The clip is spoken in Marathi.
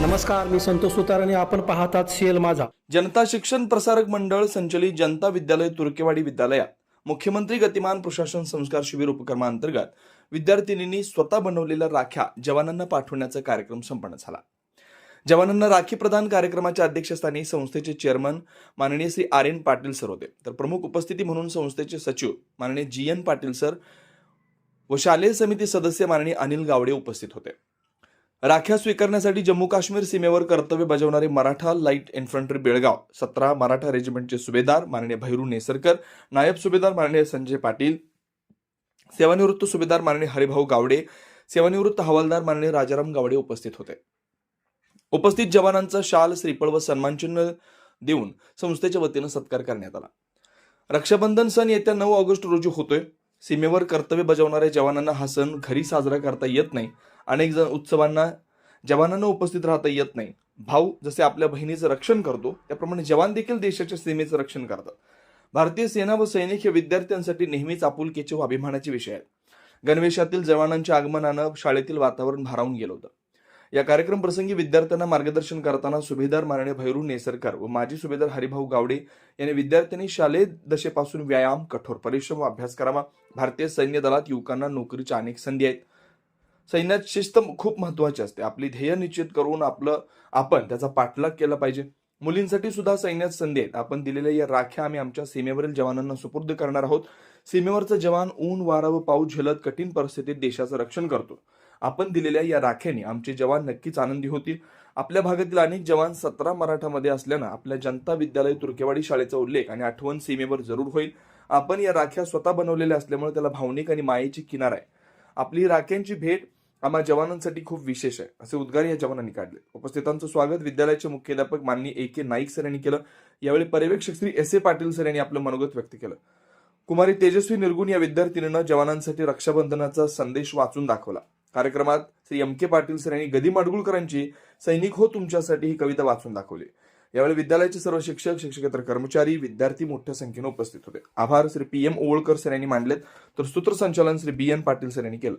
नमस्कार मी संतोष सुतार आणि आपण पाहतात सीएल माझा. जनता शिक्षण प्रसारक मंडळ संचलित जनता विद्यालय तुर्केवाडी विद्यालयात मुख्यमंत्री गतिमान प्रशासन संस्कार शिबिर उपक्रमांतर्गत विद्यार्थिनींनी स्वतः बनवलेल्या राख्या जवानांना पाठवण्याचा कार्यक्रम संपन्न झाला. जवानांना राखी प्रदान कार्यक्रमाच्या अध्यक्षस्थानी संस्थेचे चेअरमन माननीय Shri R N Patil sir होते. तर प्रमुख उपस्थिती म्हणून संस्थेचे सचिव माननीय जी एन पाटील सर व शालेय समिती सदस्य माननीय अनिल गावडे उपस्थित होते. राख्या स्वीकारण्यासाठी जम्मू काश्मीर सीमेवर कर्तव्य बजावणारे मराठा लाइट इन्फंट्री बेळगाव सतरा मराठा रेजिमेंटचे सुभेदार माननीय भैरू नेसरकर नायब सुभेदार माननीय संजय पाटील सेवानिवृत्त सुभेदार माननीय हरिभाऊ गावडे सेवानिवृत्त हवालदार माननीय राजाराम गावडे उपस्थित होते. उपस्थित जवानांचा शाल श्रीफळ व सन्मानचिन्ह देऊन संस्थेच्या वतीनं सत्कार करण्यात आला. रक्षाबंधन सण येत्या नऊ ऑगस्ट रोजी होतोय. सीमेवर कर्तव्य बजावणाऱ्या जवानांना हा सण घरी साजरा करता येत नाही. अनेक जण उत्सवांना जवानांना उपस्थित राहता येत नाही. भाऊ जसे आपल्या बहिणीचं रक्षण करतो त्याप्रमाणे जवान देखील देशाच्या सीमेचं रक्षण करतात. भारतीय सेना व सैनिक हे विद्यार्थ्यांसाठी नेहमीच आपुलकीचे व अभिमानाचे विषय आहेत. गणवेशातील जवानांच्या आगमनानं शाळेतील वातावरण भारावून गेलं होतं. या कार्यक्रम प्रसंगी विद्यार्थ्यांना मार्गदर्शन करताना सुभेदार मारणे भैरू नेसरकर व माजी सुभेदार हरिभाऊ गावडे यांनी विद्यार्थ्यांनी शालेय दशेपासून व्यायाम कठोर परिश्रम व अभ्यास करावा. भारतीय सैन्य दलात युवकांना नोकरीच्या अनेक संधी आहेत. सैन्यात शिस्त खूप महत्वाची असते. आपली ध्येय निश्चित करून आपलं आपण त्याचा पाठलाग केला पाहिजे. मुलींसाठी सुद्धा सैन्यात संधी आहेत. आपण दिलेल्या या राख्या आम्ही आमच्या सीमेवरील जवानांना सुपूर्द करणार आहोत. सीमेवरचा जवान ऊन वारा व पाऊस झेलत कठीण परिस्थितीत देशाचं रक्षण करतो. आपण दिलेल्या या राख्याने आमचे जवान नक्कीच आनंदी होतील. आपल्या भागातील अनेक जवान सतरा मराठामध्ये असल्यानं आपल्या जनता विद्यालय तुर्केवाडी शाळेचा उल्लेख आणि आठवण सीमेवर जरूर होईल. आपण या राख्या स्वतः बनवलेल्या असल्यामुळे त्याला भावनिक आणि मायेची किनार आहे. आपली राख्यांची भेट आम्हा जवानांसाठी खूप विशेष आहे. असे उद्गार या जवानांनी काढले. उपस्थितांचं स्वागत विद्यालयाचे मुख्याध्यापक माननीय ए के नाईक सर यांनी केलं. यावेळी पर्यवेक्षक Shri S A Patil sir यांनी आपलं मनोगत व्यक्त केलं. कुमारी तेजस्वी निर्गुण या विद्यार्थिनीनं जवानांसाठी रक्षाबंधनाचा संदेश वाचून दाखवला. कार्यक्रमात Shri M K Patil sir यांनी गदी माडगुळकरांची सैनिक हो तुमच्यासाठी ही कविता वाचून दाखवली. यावेळी विद्यालयाचे सर्व शिक्षक शिक्षकेतर कर्मचारी विद्यार्थी मोठ्या संख्येने उपस्थित होते. आभार Shri P M Owalkar sir यांनी मांडलेत. तर सूत्रसंचालन Shri B N Patil sir यांनी केलं.